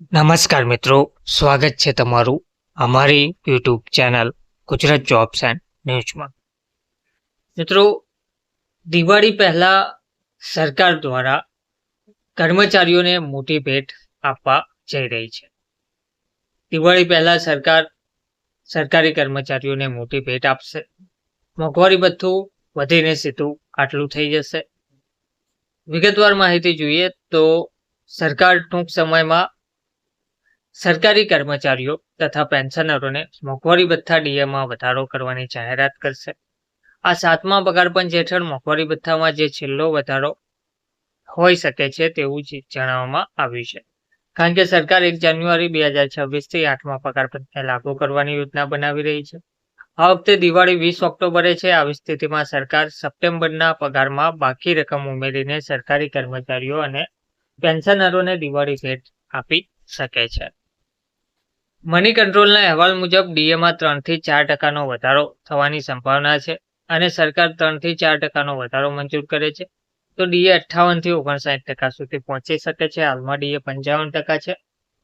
નમસ્કાર મિત્રો, સ્વાગત છે તમારું અમારી YouTube channel Gujarat jobs and ન્યૂઝમાં મિત્રો, દિવાળી પહેલા સરકાર દ્વારા કર્મચારીઓને મોટી ભેટ આપવા જઈ રહી છે. દિવાળી પહેલા સરકાર, સરકારી કર્મચારીઓને મોટી ભેટ આપશે. મોંઘવારી ભથ્થું વધીને સીધું આટલું થઈ જશે. વિગતવાર માહિતી જોઈએ તો સરકાર ટૂંક સમયમાં સરકારી કર્મચારીઓ તથા પેન્શનરોને મોંઘવારી ભથ્થા ડીએમાં વધારો કરવાની જાહેરાત કરશે. આ સાતમા પગાર પંચ હેઠળ મોંઘવારી ભથ્થામાં જે છેલ્લો વધારો હોઈ શકે છે તેવું જ જણાવવામાં આવ્યું છે. કારણ કે સરકાર એક જાન્યુઆરી બે હજાર છવ્વીસથી આઠમા પગારપંચને લાગુ કરવાની યોજના બનાવી રહી છે. આ વખતે દિવાળી વીસ ઓક્ટોબરે છે. આવી સ્થિતિમાં સરકાર સપ્ટેમ્બરના પગારમાં બાકી રકમ ઉમેરીને સરકારી કર્મચારીઓ અને પેન્શનરોને દિવાળી ભેટ આપી શકે છે. મની કંટ્રોલના અહેવાલ મુજબ ડીએમાં ત્રણથી ચાર ટકાનો વધારો થવાની સંભાવના છે અને સરકાર ત્રણથી ચાર ટકાનો વધારો મંજૂર કરે છે. તો ડીએ અઠ્ઠાવનથી ઓગણસાઠ ટકા સુધી પહોંચી શકે છે. હાલમાં ડીએ પંચાવન ટકા છે.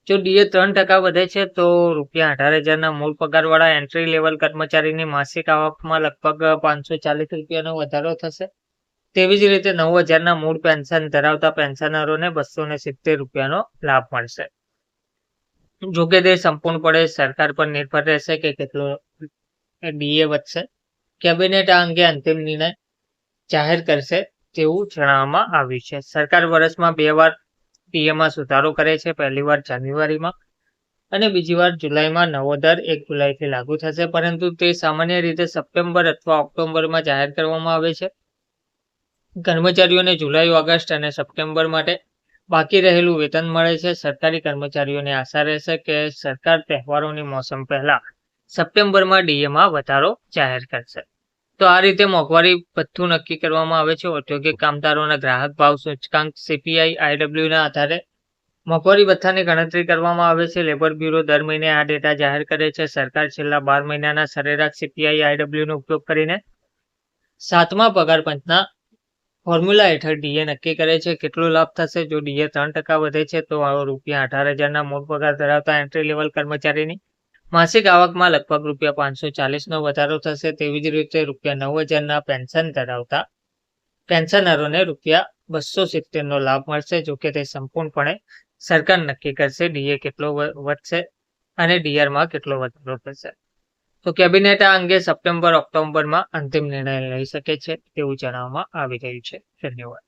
જો ડીએ ત્રણ ટકા વધે છે, તો રૂપિયા અઢાર હજારના મૂળ પગારવાળા એન્ટ્રી લેવલ કર્મચારીની માસિક આવકમાં લગભગ પાંચસો ચાલીસ રૂપિયાનો વધારો થશે. તેવી જ રીતે નવ હજારના મૂળ પેન્શન ધરાવતા પેન્શનરોને બસો સિત્તેર રૂપિયાનો લાભ મળશે. જોકે તે સંપૂર્ણપણે સરકાર પર નિર્ભર રહેશે કે કેટલો ડીએ વધશે, કેબિનેટ આ અંગે અંતિમ નિર્ણય જાહેર કરશે તેવું જણાવવામાં આવ્યું છે. સરકાર વર્ષમાં બે વાર ડીએમાં સુધારો કરે છે, પહેલી વાર જાન્યુઆરીમાં અને બીજી વાર જુલાઈમાં નવો દર એક જુલાઈથી લાગુ થશે. પરંતુ તે સામાન્ય રીતે સપ્ટેમ્બર અથવા ઓક્ટોબરમાં જાહેર કરવામાં આવે છે. કર્મચારીઓને જુલાઈ, ઓગસ્ટ અને સપ્ટેમ્બર માટે બાકી રહેલું વેતન મળે છે. સરકારી કર્મચારીઓને આશા રહેશે કે સરકાર તહેવારોની મોસમ પહેલા સપ્ટેમ્બરમાં ડીએમાં વધારો જાહેર કરશે. તો આ રીતે મોંઘવારી ભથ્થું નક્કી કરવામાં આવે છે. ઔદ્યોગિક કામદારોના ગ્રાહક ભાવ સૂચકાંક સીપીઆઈ આઈડબ્લ્યુના આધારે મોંઘવારી ભથ્થાની ગણતરી કરવામાં આવે છે. લેબર બ્યુરો દર મહિને આ ડેટા જાહેર કરે છે. સરકાર છેલ્લા બાર મહિનાના સરેરાશ સીપીઆઈ આઈડબ્લ્યુનો ઉપયોગ કરીને સાતમા પગાર પંચના ફોર્મ્યુલા હેઠળ ડીએ નક્કી કરે છે, કેટલો લાભ થશે? જો ડીએ ત્રણ ટકા વધે છે, તો રૂપિયા અઢાર હજારના મૂળ પગાર ધરાવતા એન્ટ્રી લેવલ કર્મચારીની માસિક આવકમાં લગભગ રૂપિયા પાંચસો ચાલીસનો વધારો થશે. તેવી જ રીતે રૂપિયા નવ હજારના પેન્શન ધરાવતા પેન્શનરોને રૂપિયા બસો સિત્તેરનો લાભ મળશે જોકે તે સંપૂર્ણપણે સરકાર નક્કી કરશે ડીએ કેટલો વધશે અને ડીઆરમાં કેટલો વધારો થશે. તો કેબિનેટ આ અંગે સપ્ટેમ્બર ઓક્ટોબરમાં અંતિમ નિર્ણય લઈ શકે છે તેવું જણાવવામાં આવી રહ્યું છે. ધન્યવાદ.